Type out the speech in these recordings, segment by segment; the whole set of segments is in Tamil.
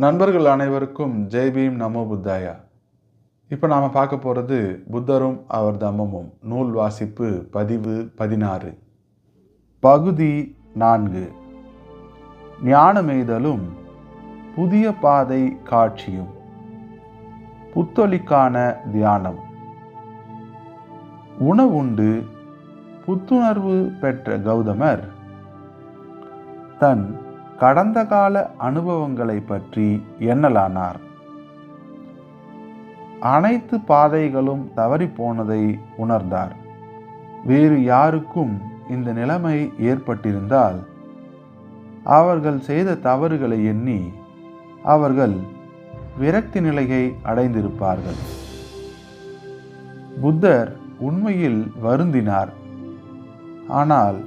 நண்பர்கள் அனைவருக்கும் ஜெய் பீம் நமோ புத்தாயா. இப்போ நாம் பார்க்க போகிறது புத்தரும் அவர் தம்மமும். நூல் வாசிப்பு பதிவு பதினாறு. பகுதி நான்கு. ஞானமெய்தலும் புதிய பாதை காட்சியும். புத்தொலிக்கான தியானம். உணவுண்டு புத்துணர்வு பெற்ற கௌதமர் தன் கடந்த கால அனுபவங்களை பற்றி எண்ணலானார். அனைத்து பாதைகளும் தவறிப்போனதை உணர்ந்தார். வேறு யாருக்கும் இந்த நிலைமை ஏற்பட்டிருந்தால் அவர்கள் செய்த தவறுகளை எண்ணி அவர்கள் விரக்தி நிலையை அடைந்திருப்பார்கள். புத்தர் உண்மையில் வருந்தினார். ஆனால்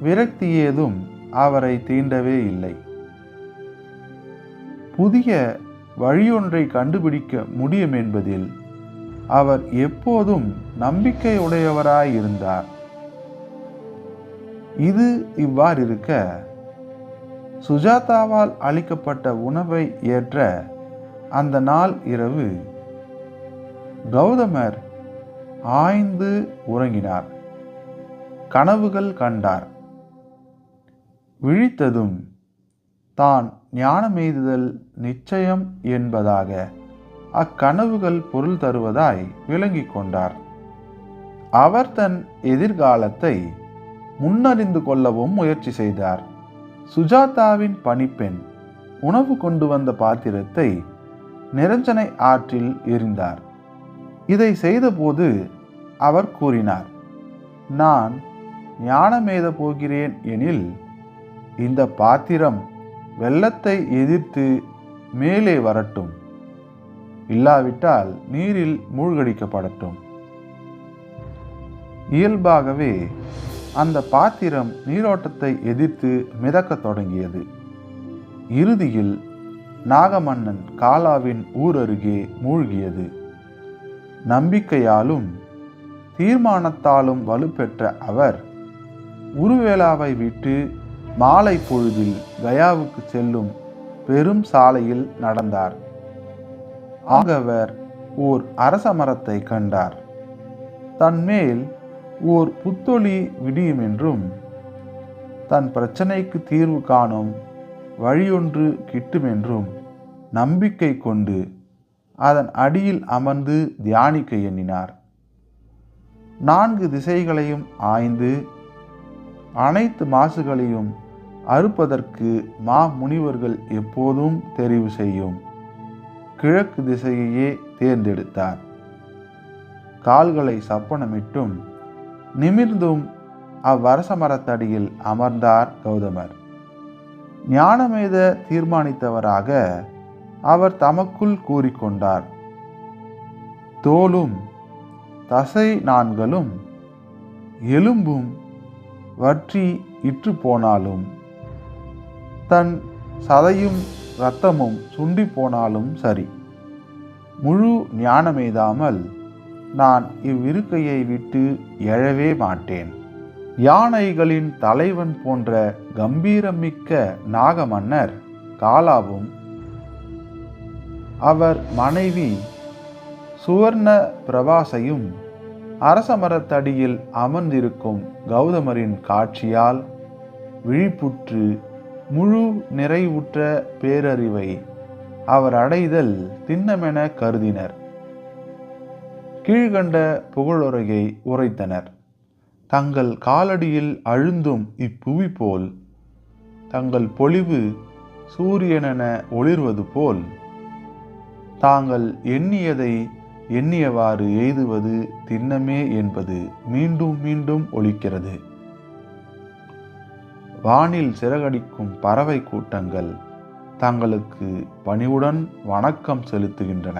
விரக்தி ஏதும் அவரை தீண்டவே இல்லை. புதிய வழியொன்றை கண்டுபிடிக்க முடியும் என்பதில் அவர் எப்போதும் நம்பிக்கையுடையவராயிருந்தார் இது இவ்வாறிருக்க சுஜாதாவால் அளிக்கப்பட்ட உணவை ஏற்ற அந்த நாள் இரவு கௌதமர் ஆய்ந்து உறங்கினார். கனவுகள் கண்டார். விழித்ததும் தான் ஞானமெய்துதல் நிச்சயம் என்பதாக அக்கனவுகள் பொருள் தருவதாய் விளங்கிக் கொண்டார். அவர் தன் எதிர்காலத்தை முன்னறிந்து கொள்ளவும் முயற்சி செய்தார். சுஜாதாவின் பணிப்பெண் உணவு கொண்டு வந்த பாத்திரத்தை நிரஞ்சனை ஆற்றில் எரிந்தார் இதை செய்தபோது அவர் கூறினார் நான் ஞானமேத போகிறேன் எனில் இந்த பாத்திரம் வெள்ளத்தை எதிர்த்து மேலே வரட்டும். இல்லாவிட்டால் நீரில் மூழ்கடிக்கப்படட்டும். இயல்பாகவே அந்த பாத்திரம் நீரோட்டத்தை எதிர்த்து மிதக்கத் தொடங்கியது. இறுதியில் நாகமன்னன் காலாவின் ஊர் அருகே மூழ்கியது. நம்பிக்கையாலும் தீர்மானத்தாலும் வலுப்பெற்ற அவர் உருவேலாவை விட்டு மாலை பொழுதில் கயாவுக்கு செல்லும் பெரும் சாலையில் நடந்தார். ஆகவர் ஓர் அரச மரத்தை கண்டார். தன்மேல் ஓர் புத்தொளி விடியும் என்றும் தன் பிரச்சனைக்கு தீர்வு காணும் வழியொன்று கிட்டுமென்றும் நம்பிக்கை கொண்டு அதன் அடியில் அமர்ந்து தியானிக்க எண்ணினார். நான்கு திசைகளையும் ஆய்ந்து அனைத்து மாசுகளையும் அறுப்பதற்கு மா முனிவர்கள் எப்போதும் தெரிவு செய்யும். கிழக்கு திசையையே தேர்ந்தெடுத்தார். கால்களை சப்பனமிட்டும் நிமிர்ந்தும் அவ்வரச மரத்தடியில் அமர்ந்தார் கௌதமர். ஞானமேத தீர்மானித்தவராக அவர் தமக்குள் கூறிக்கொண்டார். தோலும் தசை நான்களும் எலும்பும் வற்றி இற்று போனாலும் தன் சதையும் இரத்தமும் சுண்டி போனாலும் சரி. முழு ஞானமெய்தாமல் நான் இவ்விருக்கையை விட்டு எழவே மாட்டேன். யானைகளின் தலைவன் போன்ற கம்பீரமிக்க நாகமன்னர் காலாவும் அவர் மனைவி சுவர்ண பிரபாசையும் அரசமரத்தடியில் அமர்ந்திருக்கும் கௌதமரின் காட்சியால் விழிப்புற்று முழு நிறைவுற்ற பேரறிவை அவர் அடைதல் திண்ணமென கருதினர். கீழ்கண்ட புகழுரையை உரைத்தனர். தங்கள் காலடியில் அழுந்தும் இப்புவி போல் தங்கள் பொலிவு சூரியனென ஒளிர்வது போல் தாங்கள் எண்ணியதை எண்ணியவாறு எய்துவது திண்ணமே என்பது மீண்டும் மீண்டும் ஒழிக்கிறது வானில் சிறகடிக்கும் பறவை கூட்டங்கள் தங்களுக்கு பணிவுடன் வணக்கம் செலுத்துகின்றன.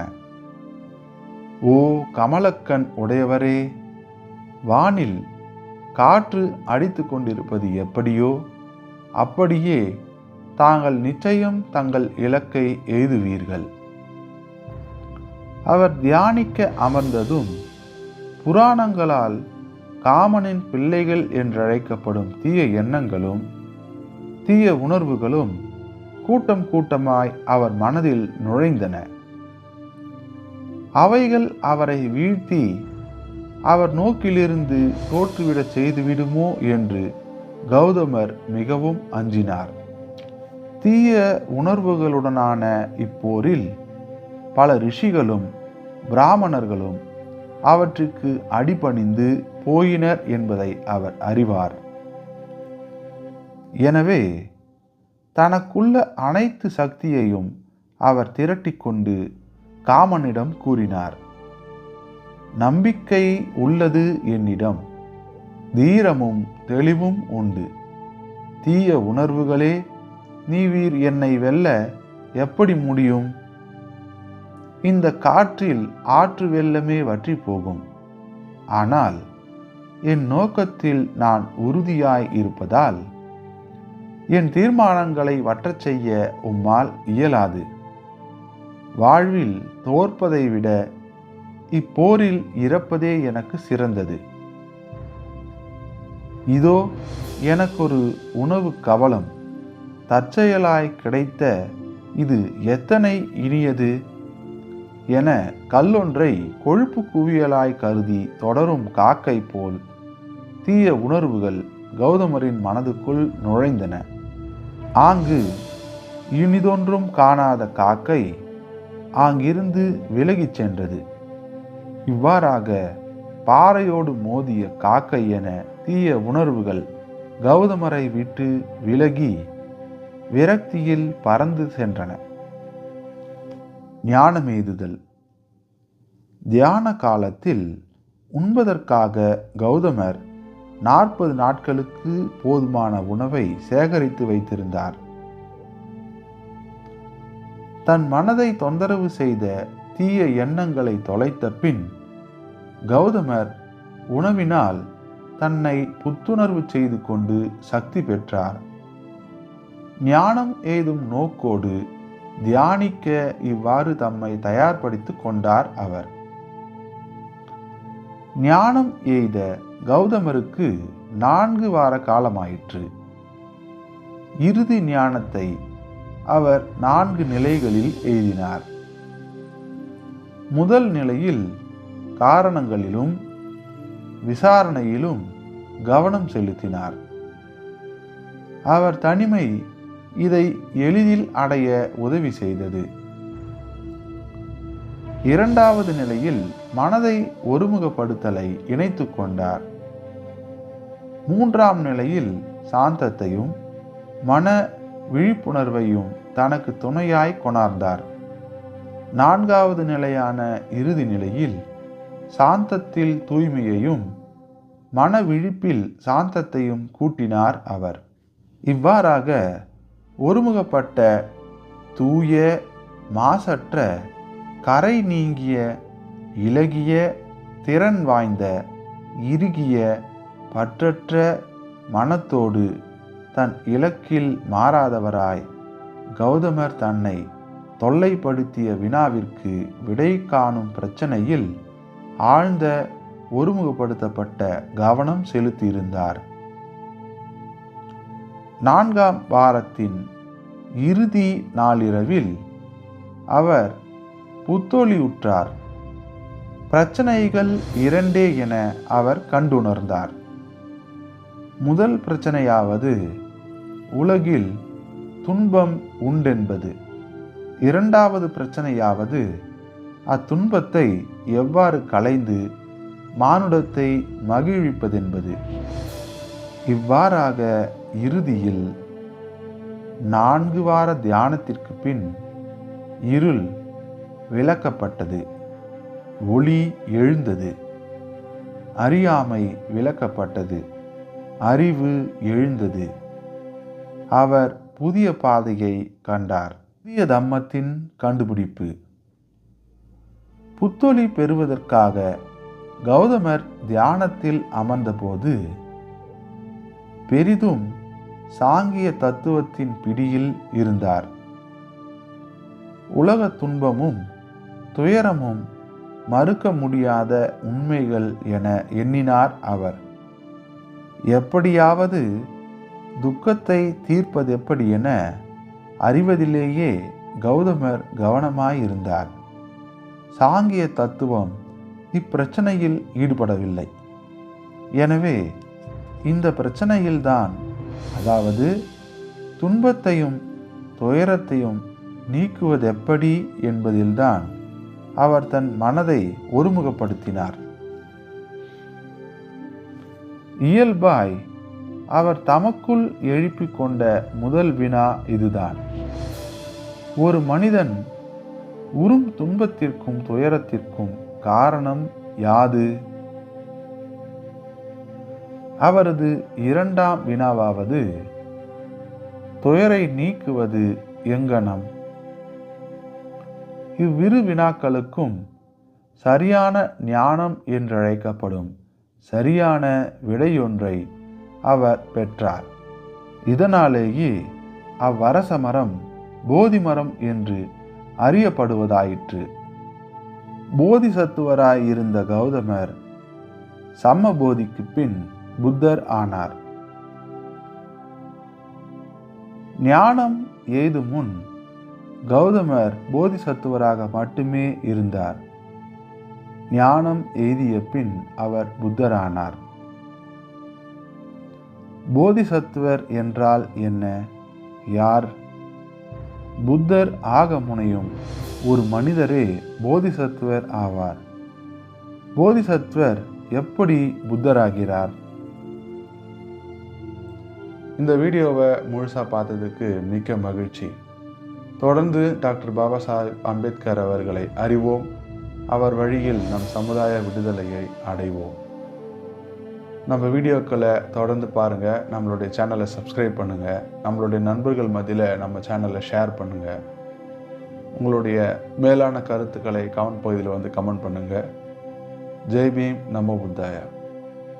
ஓ கமலக்கண் உடையவரே வானில் காற்று அடித்து கொண்டிருப்பது எப்படியோ அப்படியே தாங்கள் நிச்சயம் தங்கள் இலக்கை எய்துவீர்கள். அவர் தியானிக்க அமர்ந்ததும் புராணங்களால் காமனின் பிள்ளைகள் என்றழைக்கப்படும் தீய எண்ணங்களும் தீய உணர்வுகளும் கூட்டம் கூட்டமாய் அவர் மனதில் நுழைந்தன. அவைகள் அவரை வீழ்த்தி அவர் நோக்கிலிருந்து தோற்றுவிடச் செய்துவிடுமோ என்று கௌதமர் மிகவும் அஞ்சினார். தீய உணர்வுகளுடனான இப்போரில் பல ரிஷிகளும் பிராமணர்களும் அவற்றுக்கு அடிபணிந்து போயினர் என்பதை அவர் அறிவார். எனவே தனக்குள்ள அனைத்து சக்தியையும் அவர் திரட்டிக்கொண்டு காமனிடம் கூறினார் நம்பிக்கை உள்ளது என்னிடம். தீரமும் தெளிவும் உண்டு. தீய உணர்வுகளே நீ வீர் என்னை வெல்ல எப்படி முடியும்? இந்த காற்றில் ஆற்று வெள்ளமே வற்றி போகும். ஆனால் என் நோக்கத்தில் நான் உறுதியாய் இருப்பதால் என் தீர்மானங்களை வற்றச் செய்ய உம்மால் இயலாது. வாழ்வில் தோற்பதை விட இப்போரில் இறப்பதே எனக்கு சிறந்தது. இதோ எனக்கொரு உணவு கவலம் தற்செயலாய் கிடைத்த இது எத்தனை இனியது என கல்லொன்றை கொழுப்பு குவியலாய் கருதி தொடரும் காக்கை போல் தீய உணர்வுகள் கௌதமரின் மனதுக்குள் நுழைந்தன. ஆங்கு இனிதொன்றும் காணாத காக்கை ஆங்கிருந்து விலகிச் சென்றது. இவ்வாறாக பாறையோடு மோதிய காக்கை என தீய உணர்வுகள் கௌதமரை விட்டு விலகி விரக்தியில் பறந்து சென்றன. ஞானமேதுதல். தியான காலத்தில் உண்பதற்காக கௌதமர் நாற்பது நாட்களுக்கு போதுமான உணவை சேகரித்து வைத்திருந்தார். தன் மனதை தொந்தரவு செய்த தீய எண்ணங்களை தொலைத்த பின் கௌதமர் உணவினால் தன்னை புத்துணர்வு செய்து கொண்டு சக்தி பெற்றார். ஞானம் ஏதும் நோக்கோடு தியானிக்க இவ்வாறு தம்மை தயார்படுத்திக் கொண்டார் அவர். ஞானம் எய்த கௌதமருக்கு நான்கு வார காலமாயிற்று. இறுதி ஞானத்தை அவர் நான்கு நிலைகளில் எழுதினார். முதல் நிலையில் காரணங்களிலும் விசாரணையிலும் கவனம் செலுத்தினார். அவர் தனிமை இதை எளிதில் அடைய உதவி செய்தது. இரண்டாவது நிலையில் மனதை ஒருமுகப்படுத்தலை இணைத்து கொண்டார். மூன்றாம் நிலையில் சாந்தத்தையும் மன விழிப்புணர்வையும் தனக்கு துணையாய் கொணர்ந்தார். நான்காவது நிலையான இறுதி நிலையில் சாந்தத்தில் தூய்மையையும் மன விழிப்பில் சாந்தத்தையும் கூட்டினார் அவர். இவ்வாறாக ஒருமுகப்பட்ட தூய மாசற்ற கரை நீங்கிய இலகிய திறன் வாய்ந்த இறுகிய பற்றற்ற மனத்தோடு தன் இலக்கில் மாறாதவராய் கௌதமர் தன்னை தொல்லைப்படுத்திய வினாவிற்கு விடை காணும் பிரச்சனையில் ஆழ்ந்த ஒருமுகப்படுத்தப்பட்ட கவனம் செலுத்தியிருந்தார். நான்காம் வாரத்தின் இறுதி நாளிரவில் அவர் புத்தொளியுற்றார் பிரச்சனைகள் இரண்டே என அவர் கண்டுணர்ந்தார். முதல் பிரச்சனையாவது உலகில் துன்பம் உண்டென்பது. இரண்டாவது பிரச்சனையாவது அத்துன்பத்தை எவ்வாறு களைந்து மானுடத்தை மகிழ்விப்பதென்பது. இவ்வாறாக இறுதியில் நான்கு வார தியானத்திற்கு பின் இருள் விளக்கப்பட்டது. ஒளி எழுந்தது. அறியாமை விளக்கப்பட்டது. அறிவு எழுந்தது. அவர் புதிய பாதையை கண்டார். புதிய தம்மத்தின் கண்டுபிடிப்பு. புத்தொளி பெறுவதற்காக கௌதமர் தியானத்தில் அமர்ந்தபோது பெரிதும் சாங்கிய தத்துவத்தின் பிடியில் இருந்தார். உலக துன்பமும் துயரமும் மறுக்க முடியாத உண்மைகள் என எண்ணினார் அவர். எப்படியாவது துக்கத்தை தீர்ப்பதெப்படி என அறிவதிலேயே கௌதமர் கவனமாயிருந்தார். சாங்கிய தத்துவம் இப்பிரச்சனையில் ஈடுபடவில்லை. எனவே இந்த பிரச்சனையில்தான் அதாவது துன்பத்தையும் துயரத்தையும் நீக்குவதெப்படி என்பதில்தான் அவர் தன் மனதை ஒருமுகப்படுத்தினார். இயல்பாய் அவர் தமக்குள் எழுப்பிக் கொண்ட முதல் வினா இதுதான். ஒரு மனிதன் உறும் துன்பத்திற்கும் துயரத்திற்கும் காரணம் யாது? அவரது இரண்டாம் வினாவாவது துயரை நீக்குவது எங்கனம்? இவ்விரு வினாக்களுக்கும் சரியான ஞானம் என்றழைக்கப்படும் சரியான விடையொன்றை அவர் பெற்றார். இதனாலேயே அவ்வரச மரம் போதி மரம் என்று அறியப்படுவதாயிற்று. போதிசத்துவராயிருந்த கௌதமர் சம்மபோதிக்கு பின் புத்தர் ஆனார். ஞானம் எய்து முன் கௌதமர் போதிசத்துவராக மட்டுமே இருந்தார். ஞானம் எய்திய பின் அவர் புத்தரானார். போதிசத்துவர் என்றால் என்ன? யார்? புத்தர் ஆக முனையும் ஒரு மனிதரே போதிசத்துவர் ஆவார். போதிசத்துவர் எப்படி புத்தராகிறார்? இந்த வீடியோவை முழுசாக பார்த்ததுக்கு மிக்க மகிழ்ச்சி. தொடர்ந்து டாக்டர் பாபா சாஹிப் அம்பேத்கர் அவர்களை அறிவோம். அவர் வழியில் நம் சமுதாய விடுதலையை அடைவோம். நம்ம வீடியோக்களை தொடர்ந்து பாருங்கள் நம்மளுடைய சேனலை சப்ஸ்கிரைப் பண்ணுங்கள் நம்மளுடைய நண்பர்கள் மத்தியில் நம்ம சேனலை ஷேர் பண்ணுங்கள் உங்களுடைய மேலான கருத்துக்களை கமெண்ட் பகுதியில் வந்து கமெண்ட் பண்ணுங்கள் ஜெய் பீம் நம்ம புத்தாயா.